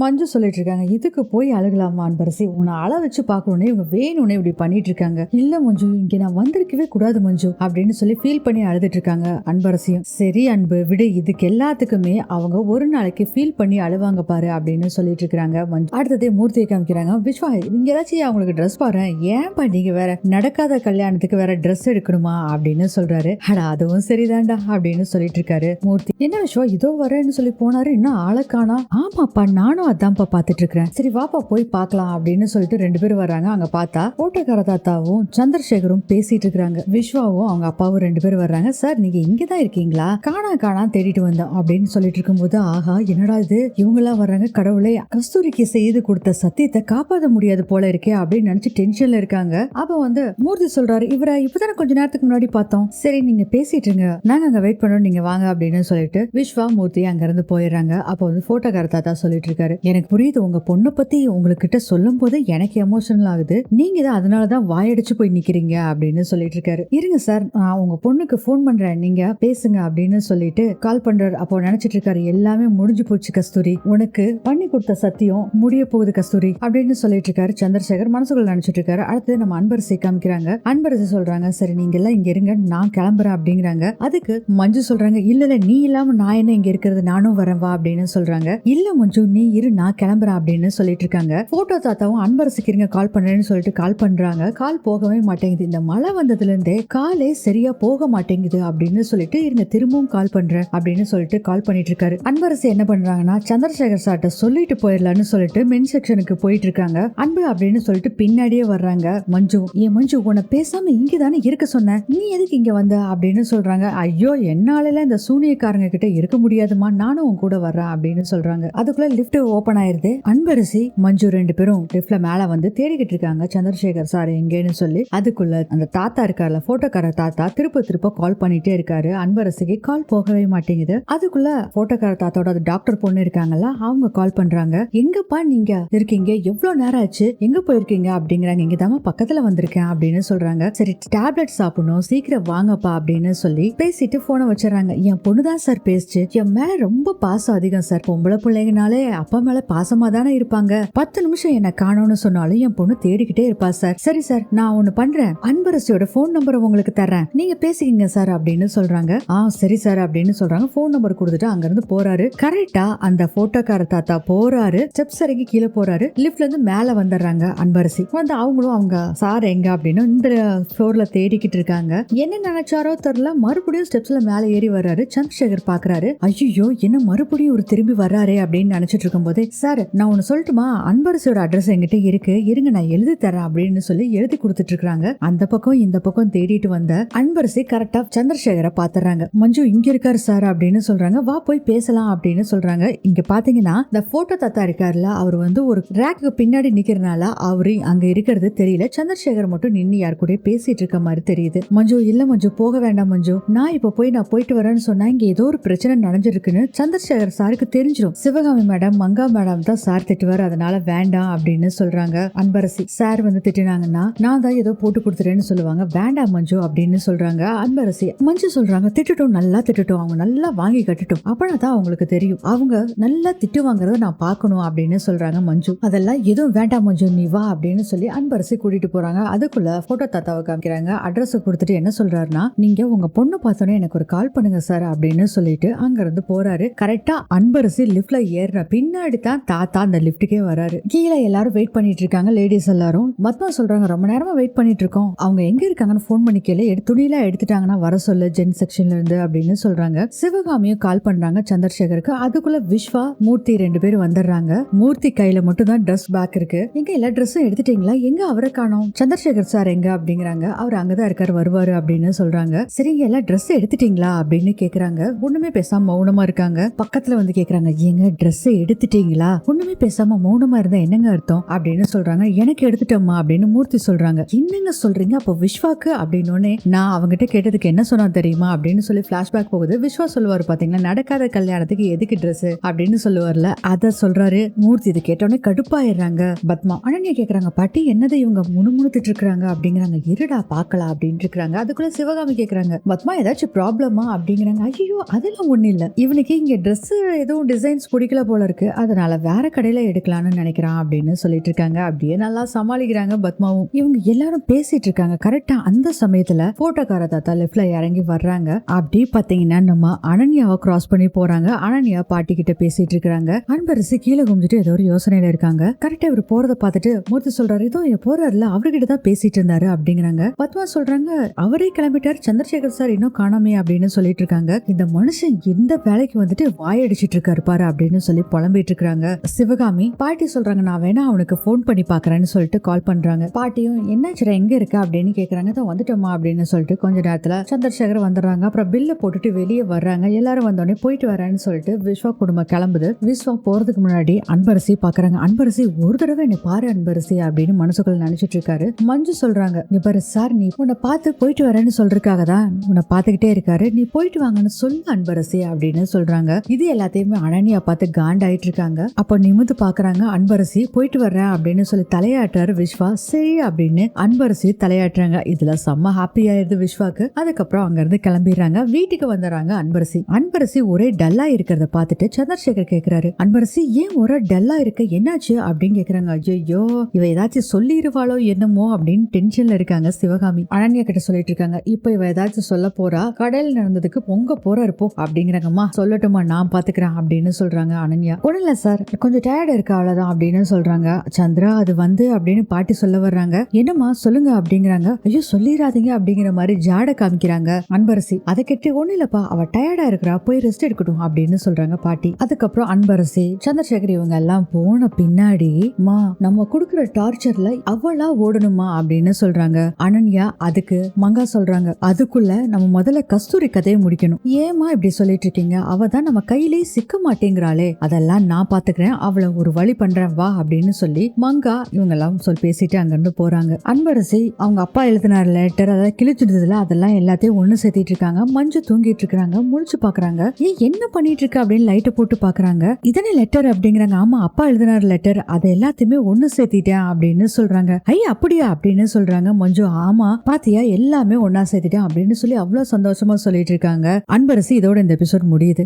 மஞ்சு சொல்லிட்டு இருக்காங்க இதுக்கு போய் அழுகலாமா அன்பரசி? உன்னை அழ வச்சு பார்க்கணுன்னே இவங்க வேணும்னே இப்படி பண்ணிட்டு இருக்காங்க இல்ல மஞ்சு இங்க நான் வந்திருக்கவே கூடாது மஞ்சு அப்படின்னு சொல்லி ஃபீல் பண்ணி அழுதுட்டு இருக்காங்க அன்பரசியும். சரி அன்பு விடு இதுக்கு எல்லாத்துக்குமே அவங்க ஒரு நாளைக்கு ஃபீல் பண்ணி அழுவாங்க பாரு அப்படின்னு சொல்லிட்டு இருக்காங்க மஞ்சு. அடுத்ததே மூர்த்தியை காமிக்கிறாங்க விஸ்வா நீங்க ஏதாச்சும் அவங்களுக்கு ட்ரெஸ் பாரு ஏன்பா நீங்க வேற நடக்காத கல்யாணத்துக்கு வேற ட்ரெஸ் எடுக்கணுமா? அப்படின்னு சொல்றாரு. அடா அதுவும் சரிதான்டா அப்படின்னு சொல்லிட்டு இருக்காரு மூர்த்தி. என்ன விஸ்வா இதோ வரேன்னு சொல்லி போனாரு இன்னும் ஆளை ஆமாப்பா நானும் அதான்ப்பா பார்த்துட்டு இருக்கிறேன் சரி வாப்பா போய் பார்க்கலாம் அப்படின்னு சொல்லிட்டு ரெண்டு பேரும் வர்றாங்க. அங்க பார்த்தா ஓட்டக்கார தாத்தாவும் சந்திரசேகரும் பேசிட்டு இருக்காங்க விஸ்வாவும் அவங்க அப்பாவும் ரெண்டு பேரும் வர்றாங்க. சார் நீங்க இங்கதான் இருக்கீங்களா? காணா காணா தேடிட்டு வந்தோம் அப்படின்னு சொல்லிட்டு இருக்கும்போது ஆஹா என்னடா இது? இவங்களா வர்றாங்க கடவுளே. கஸ்தூரிக்கு செய்து கொடுத்த சத்தியத்தை காப்பாற்ற முடியாது போல இருக்கே அப்படின்னு நினைச்சு டென்ஷன்ல இருக்காங்க. அப்ப வந்து மூர்த்தி சொல்றாரு இவரை இப்பதானே கொஞ்ச நேரத்துக்கு முன்னாடி பார்த்தோம். சரி நீங்க பேசிட்டு இருங்க நாங்க அங்க வெயிட் பண்ணோம். நீங்க வாங்க அப்படின்னு சொல்லிட்டு விஸ்வா மூர்த்தி அங்க இருந்து போயிடுறாங்க. அப்ப வந்து போட்டோக்கார தாத்தா சொல்லிட்டு இருக்காரு எனக்கு புரியுது உங்க பொண்ணை பத்தி உங்ககிட்ட சொல்லும் போது எனக்கு எமோஷனல் ஆகுது. நீங்க தான் அதனாலதான் வாயடிச்சு போய் நிக்கிறீங்க அப்படின்னு சொல்லிட்டு இருக்காரு. இருங்க சார் நான் உங்க பொண்ணுக்கு ஃபோன் பண்றேன். நீங்க பேசுங்க அப்படின்னு சொல்லிட்டு கால் பண்றாரு. அப்போ நினைச்சிட்டு இருக்காரு எல்லாமே முடிஞ்சு போச்சு கஸ்தூரி. உனக்கு பண்ணி கொடுத்த சத்தியம் முடிய போகுது கஸ்தூரி அப்படின்னு சொல்லிட்டு இருக்காரு சந்திரசேகர். மனசுக்குள்ள நினைச்சிட்டு இருக்காரு. அடுத்து நம்ம அன்பரசை காமிக்கிறாங்க. அன்பரசு சொல்றாங்க சரி நீங்க எல்லாம் இங்க இருங்க நான் கிளம்புறேன் அப்படிங்கிறாங்க. அதுக்கு மஞ்சு சொல்றாங்க இல்ல இல்ல நீ இல்லாம நான் என்ன இங்க இருக்கிறது? நானும் வரேன் வா அப்படின்னு சொல்றாங்க. இல்ல மஞ்சு நீ இரு நான் கிளம்புறேன் அப்படின்னு சொல்லிட்டு இருக்காங்க போட்டோ தாத்தாவும் அன்பரசுக்கு இருங்க கால் பண்றேன்னு சொல்லிட்டு கால் பண்றாங்க. கால் போகவே மாட்டேங்குது. இந்த மழை வந்ததுல இருந்தே காலே சரியா போக மாட்டேங்குது அப்படின்னு சொல்லிட்டு இருங்க திரும்பவும் கால் பண்றேன் அப்படின்னு சொல்லிட்டு கால் பண்ணிட்டு இருக்காரு அன்பரசு என்ன பண்றாங்கன்னா சந்திரசேகர் சார்ட்ட சொல்லிட்டு போயிடலான்னு சொல்லிட்டு மென் செக்ஷனுக்கு போயிட்டு இருக்காங்க அன்பு அப்படின்னு சொல்லிட்டு பின்னாடியே வர்றாங்க மஞ்சு. ஏன் மஞ்சு உன்னை பேசாம இங்க தானே இருக்க சொன்ன? நீ எதுக்கு இங்க வந்த? அப்படின்னு சொல்றாங்க. ஐயோ என்னால இந்த சூனியக்காரங்க கிட்ட இருக்க முடியாதுமா நானும் உன் கூட வர்றேன் அப்படின்னு சொல்றாங்க. அதுக்குள்ள லிஃப்ட் ஓபன் ஆயிருது. அன்பரசி மஞ்சு ரெண்டு பேரும் லிப்ட்ல மேல வந்து தேடிக்கிட்டு இருக்காங்க. சந்திரசேகர் சார் எங்கேன்னு சொல்லி. அதுக்குள்ள அந்த தாத்தா இருக்கார்ல போட்டோக்கார தாத்தா திருப்ப திருப்ப கால் பண்ணிட்டே இருக்காரு. அன்பரசிக்கு கால் போகவே மாட்டேங்குது. அதுக்குள்ள போட்டோக்கார தாத்தாவோட டாக்டர் பொண்ணு இருக்காங்கல்ல அவங்க கால் பண்றாங்க. எங்கப்பா நீங்க? இருக்கீங்க? எவ்வளவு நேரம் ஆச்சு? எங்க போயிருக்கீங்க? அப்படிங்கிறாங்க. இங்க தாம பக்கத்துல வந்திருக்கேன் அப்படின்னு சொல்றாங்க. சரி டேப்லெட் சாப்பிடணும். சீக்கிரம் வாங்கப்பா அப்படின்னு சொல்லி பேசிட்டு போனை வச்சிடறாங்க. என் பொண்ணுதான் சார் பேசுச்சு. என் மேல ரொம்ப பாசம் அதிகம் சார் பொம்பளை பிள்ளைங்கனாலே அப்பா மேல பாசமா தானே இருப்பாங்க? பத்து நிமிஷம் என்ன காணோம்னு சொன்னாலும் என் பொண்ணு தேடிக்கிட்டே இருப்பா சார் சரி சார் நான் ஒண்ணு பண்றேன். அன்பரசியோட போன் நம்பர் உங்களுக்கு தர்றேன். நீங்க பேசிக்கிங்க சார் அப்படின்னு சொல்றாங்க. ஆ சரி சார் அப்படின்னு சொல்றாங்க. போன் நம்பர் கொடுத்துட்டு அங்க இருந்து போறாரு. கரெக்டா அந்த போட்டோக்கார தாத்தா போறாரு. ஸ்டெப்ஸ் இறங்கி கீழே போறாரு. லிஃப்ட்ல இருந்து மேல வந்துடுறாங்க அன்பரசி. வந்து அவங்களும் அவங்க சார் எங்க அப்படின்னு இந்த ஃப்ளோர்ல தேடிக்கிட்டு இருக்காங்க. என்ன நினைச்சாரோ தெரியல. மறுபடியும் ஸ்டெப்ஸ்ல மேல ஏறி வர்றாரு. சந்திரசேகர் பாக்குறாரு. ஐயோ என்ன மறுபடியும் ஒரு திரும்பி வர்றாரே அப்படின்னு நினைச்சிட்டு இருக்கும்போது சார் நான் ஒன்னு சொல்லட்டுமா? அன்பரசியோட அட்ரஸ் என்கிட்ட இருக்கு. இருங்க நான் எழுதி தரேன் அப்படின்னு சொல்லி எழுதி கொடுத்துட்டு இருக்காங்க அந்த பக்கம் இந்த பக்கம் தேடிட்டு வந்த அன்பரசி கரெக்டா சந்திரசேகரை பாத்துறாங்க மஞ்சு இங்க இருக்காரு சார் அப்படின்னு சொல்றாங்க. வா போய் பேசலாம் அப்படின்னு சொல்றாங்க. இங்க பாத்தீங்கன்னா இந்த போட்டோ தாத்தா இருக்காருல அவர் வந்து ஒரு ரேக்கு பின்னாடி நிக்கிறனால அவரு அங்க இருக்கிறது தெரியல. சந்திரசேகர் மட்டும் நின்னு யார் கூட பேசிட்டு இருக்க மாதிரி தெரியுது. மஞ்சு இல்ல மஞ்சு போக வேண்டாம் மஞ்சு. நான் இப்ப போய் நான் போயிட்டு வரேன்னு சொன்னா இங்க ஏதோ ஒரு பிரச்சனை நடந்திருக்குன்னு சந்திரசேகர் சாருக்கு தெரிஞ்சிடும் சிவகாமி மேடம் கங்கா மேடம் தான் சார் திட்டுவார் அதனால வேண்டாம் அப்படின்னு சொல்றாங்க அன்பரசி. சார் வந்து திட்டுனாங்கன்னா நான் தான் ஏதோ போட்டு கொடுத்துறேன்னு சொல்லுவாங்க. வேண்டாம் மஞ்சு அப்படின்னு சொல்றாங்க அன்பரசி. மஞ்சு சொல்றாங்க திட்டுட்டும் நல்லா திட்டுட்டும். அவங்க நல்லா வாங்கி கட்டுட்டும். அப்பனா தான் அவங்களுக்கு தெரியும். அவங்க நல்லா திட்டு வாங்குறத நான் பார்க்கணும் அப்படின்னு சொல்றாங்க மஞ்சு. அதெல்லாம் எதுவும் வேண்டாம் மஞ்சு நீ வா அப்படின்னு சொல்லி அன்பரசி கூட்டிட்டு போறாங்க. அதுக்குள்ள போட்டோ தாத்தாவை காமிக்கிறாங்க. அட்ரஸ் கொடுத்துட்டு என்ன சொல்றாருன்னா நீங்க உங்க பொண்ணு பார்த்தோன்னே எனக்கு ஒரு கால் பண்ணுங்க சார் அப்படின்னு சொல்லிட்டு அங்க இருந்து போறாரு கரெக்டா அன்பரசி லிப்ட்ல ஏறுற பின்னாடி தான் தாத்தா அந்த லிஃப்ட்டுக்கே வராரு. கீழே எல்லாரும் வெயிட் பண்ணிட்டு இருக்காங்க லேடிஸ் எல்லாரும். மத்மா சொல்றாங்க ரொம்ப நேரமா வெயிட் பண்ணிட்டு இருக்கோம் அவங்க எங்க இருக்காங்கன்னு ஃபோன் பண்ணி கேளு. எடு துணியெல்லாம் எடுத்துட்டாங்கன்னா வர சொல்லு ஜென் செக்ஷன்ல இருந்து அப்படின்னு சொல்றாங்க. சிவகாமியும் கால் பண்றாங்க சந்திரசேகருக்கு. அதுக்குள்ள விஸ்வா மூர்த்தி ரெண்டு பேரும் வந்துடுறாங்க. மூர்த்தி கையில மட்டும் தான் ட்ரெஸ் பேக் இருக்கு. எங்க எல்லா ட்ரெஸ்ஸும் எடுத்துட்டீங்களா? எங்க அவரை காணோம்? சந்திரசேகர் சார் எங்க? அப்படிங்கிறாங்க. அவர் அங்கதான் இருக்காரு வருவாரு அப்படின்னு சொல்றாங்க. சரிங்க எல்லா ட்ரெஸ் எடுத்துட்டீங்களா? அப்படின்னு கேக்குறாங்க. ஒண்ணுமே பேசாம மௌனமா இருக்காங்க. பக்கத்துல வந்து கேக்குறாங்க ஏங்க ட்ரெஸ் எடுத்துட்டீங்களா ஒண்ணுமே பேசாம மௌனமா இருந்தா என்னங்க அர்த்தம்? அப்படின்னு சொல்றாங்க. எனக்கு எடுத்துட்டோமா அப்படின்னு மூர்த்தி சொல்றாங்க. என்னங்க சொல்றீங்க? அப்போ விஸ்வாக்கு அப்படின்னு நான் அவங்ககிட்ட கேட்டதுக்கு என்ன சொன்னா தெரியுமா? அப்படின்னு சொல்லி பிளாஷ்பேக் போகுது. விஸ்வா சொல்லுவாரு பாத்தீங்களா? நடக்காத கல்யாணத்துக்கு எதுக்கு ட்ரெஸ் அப்படின்னு சொல்லுவார்ல. அத சொல்றாரு. மூர்த்தி இது கேட்டோடனே கடுப்பாயிடுறாங்க. பத்மா அனன்யா கேக்குறாங்க பாட்டி என்னது இவங்க முணுமுணுத்துட்டு இருக்காங்க? அப்படிங்கிறாங்க. இருடா பாக்கலாம் அப்படின்னு இருக்கிறாங்க. அதுக்குள்ள சிவகாமி கேக்குறாங்க பத்மா ஏதாச்சும் ப்ராப்ளமா அப்படிங்கிறாங்க. ஐயோ அதெல்லாம் ஒண்ணு இல்ல. இவனுக்கு இங்க ட்ரெஸ் எதுவும் டிசைன்ஸ் பிடிக்கல போல இருக்கு. அதனால வேற கடையில எடுக்கலாம்னு நினைக்கிறான் அப்படின்னு சொல்லிட்டு இருக்காங்க அப்படியே நல்லா சமாளிக்கிறாங்க பத்மாவும். இவங்க எல்லாரும் பேசிட்டு இருக்காங்க. கரெக்டா அந்த சமயத்துல போட்டோக்கார தாத்தா லெஃப்ட்ல இறங்கி வர்றாங்க. அப்படி பாத்தீங்கன்னா நம்ம அனன்யாவை கிராஸ் பண்ணி போறாங்க. அனன்யா பாட்டி கிட்ட பேசிட்டு இருக்காங்க அன்பரசு கீழே குமிஞ்சிட்டு ஏதோ ஒரு யோசனையில இருக்காங்க. கரெக்டா இவர் போறத பார்த்துட்டு மூர்த்தி சொல்றாரு இதோ இங்க போறாருல அவர்கிட்ட தான் பேசிட்டு இருந்தாரு அப்படிங்கிறாங்க. பத்மா சொல்றாங்க அவரே கிளம்பிட்டார். சந்திரசேகர் சார் இன்னும் காணாமே அப்படின்னு சொல்லிட்டு இருக்காங்க. இந்த மனுஷன் எந்த வேலைக்கு வந்துட்டு வாயடிச்சிட்டு இருக்காரு பாரு அப்படின்னு சொல்லி புலம்பிட்டு இருக்காங்க சிவகாமி பாட்டி சொல்றாங்க நான் வேணா அவனுக்கு ஃபோன் பண்ணி பாக்குறேன்னு சொல்லிட்டு கால் பண்றாங்க. பாட்டியும் என்னாச்சுடா எங்க இருக்க? அப்படின்னு கேக்குறாங்க. தான் வந்துட்டோமா அப்படின்னு சொல்லிட்டு கொஞ்ச நேரத்துல சந்திரசேகர் வந்துடுறாங்க. அப்புறம் பில்ல போட்டுட்டு வெளியே வர்றாங்க. எல்லாரும் வந்தோடனே போயிட்டு வரேன்னு சொல்லிட்டு விஸ்வா குடும்பம் கிளம்புது. விஸ்வா போறதுக்கு முன்னாடி அன்பரசி பாக்குறாங்க. அன்பரசி ஒரு தடவை என்ன பாரு அன்பரசி அப்படின்னு மனசுக்குள்ள நினைச்சிட்டு இருக்காரு. மஞ்சு சொல்றாங்க நீ பாரு சார் நீ உன்னை பார்த்து போயிட்டு வரேன்னு சொல்றதுக்காக தான் உன்னை பார்த்துக்கிட்டே இருக்காரு. நீ போயிட்டு வாங்கன்னு சொல்லு அன்பரசி அப்படின்னு சொல்றாங்க. இது எல்லாத்தையுமே அனன்யா பார்த்து காண்டாயிட்டு இருக்காங்க அப்போ நிமிந்து பாக்குறாங்க அன்பரசி போயிட்டு வர்றேன் அப்படின்னு சொல்லி தலையாட்டுறாரு விஸ்வா சரி அப்படின்னு அன்பரசி தலையாட்டுறாங்க. இதுல செம்ம ஹாப்பி ஆயிருது விஸ்வாக்கு அதுக்கப்புறம் அங்க இருந்து கிளம்பிடுறாங்க. வீட்டுக்கு வந்துடுறாங்க அன்பரசி. அன்பரசி ஒரே டல்லா இருக்கிறத பார்த்துட்டு சந்திரசேகர் கேக்குறாரு. அன்பரசி ஏன் ஒரே டல்லா இருக்க? என்னாச்சு? அப்படின்னு கேக்குறாங்க. ஐயோ இவ ஏதாச்சும் சொல்லிடுவாளோ என்னமோ அப்படின்னு டென்ஷன்ல இருக்காங்க சிவகாமி. அனன்யா கிட்ட சொல்லிட்டு இருக்காங்க. இப்ப இவ ஏதாச்சும் சொல்ல போறா? கடையில் நடந்ததுக்கு பொங்க போற இருப்போம் அப்படிங்கிறாங்கம்மா. சொல்லட்டுமா நான் பாத்துக்கிறேன் அப்படின்னு சொல்றாங்க அனன்யா. உடனே இல்ல சார் கொஞ்சம் டயர்ட் இருக்கு அவ்வளவுதான் அப்படின்னு சொல்றாங்க. சந்திரா அது வந்து அப்படின்னு பாட்டி சொல்ல வர்றாங்க. என்னம்மா சொல்லுங்க அப்படிங்கிறாங்க. ஐயோ சொல்லிடாதீங்க அப்படிங்கிற மாதிரி ஜாட காமிக்கிறாங்க அன்பரசி. அதை கெட்டு ஒண்ணு இல்லப்பா அவ டயர்டா இருக்கிறா போய் ரெஸ்ட் எடுக்கட்டும் அப்படின்னு சொல்றாங்க பாட்டி. அதுக்கப்புறம் அன்பரசி சந்திரசேகர் இவங்க எல்லாம் போன பின்னாடி மா நம்ம கொடுக்குற டார்ச்சர்ல அவளா ஓடணுமா? அப்படின்னு சொல்றாங்க. அனன்யா அதுக்கு மங்கா சொல்றாங்க. அதுக்குள்ள நம்ம முதல்ல கஸ்தூரி கதையை முடிக்கணும். ஏமா இப்படி சொல்லிட்டு இருக்கீங்க? அவ தான் நம்ம கையிலேயே சிக்க மாட்டேங்கிறாளே. அதெல்லாம் நான் பாத்துக்கிறேன். அவளை ஒரு வழி பண்றேன் வா அப்படின்னு சொல்லி மங்கா இவங்க எல்லாம் சொல் பேசிட்டு அங்கிருந்து போறாங்க. அன்பரசி அவங்க அப்பா எழுதின லெட்டர் அதாவது கிழிச்சிடுதுல அதெல்லாம் எல்லாத்தையும் ஒண்ணு சேர்த்திட்டு இருக்காங்க. மஞ்சு தூங்கிட்டு இருக்காங்க முழிச்சு பாக்குறாங்க. ஏன் என்ன பண்ணிட்டு இருக்க? அப்படின்னு லைட்டை போட்டு பாக்குறாங்க. இதனே லெட்டர் அப்படிங்கிறாங்க. ஆமா அப்பா எழுதினார் லெட்டர் அதை எல்லாத்தையுமே ஒண்ணு சேர்த்திட்டேன் அப்படின்னு சொல்றாங்க. ஐ அப்படியா? அப்படின்னு சொல்றாங்க மஞ்சு. ஆமா பாத்தியா? எல்லாமே ஒன்னா சேர்த்திட்டேன் அப்படின்னு சொல்லி அவ்வளவு சந்தோஷமா சொல்லிட்டு இருக்காங்க. அன்பரசி இதோட இந்த எபிசோட் முடியுது.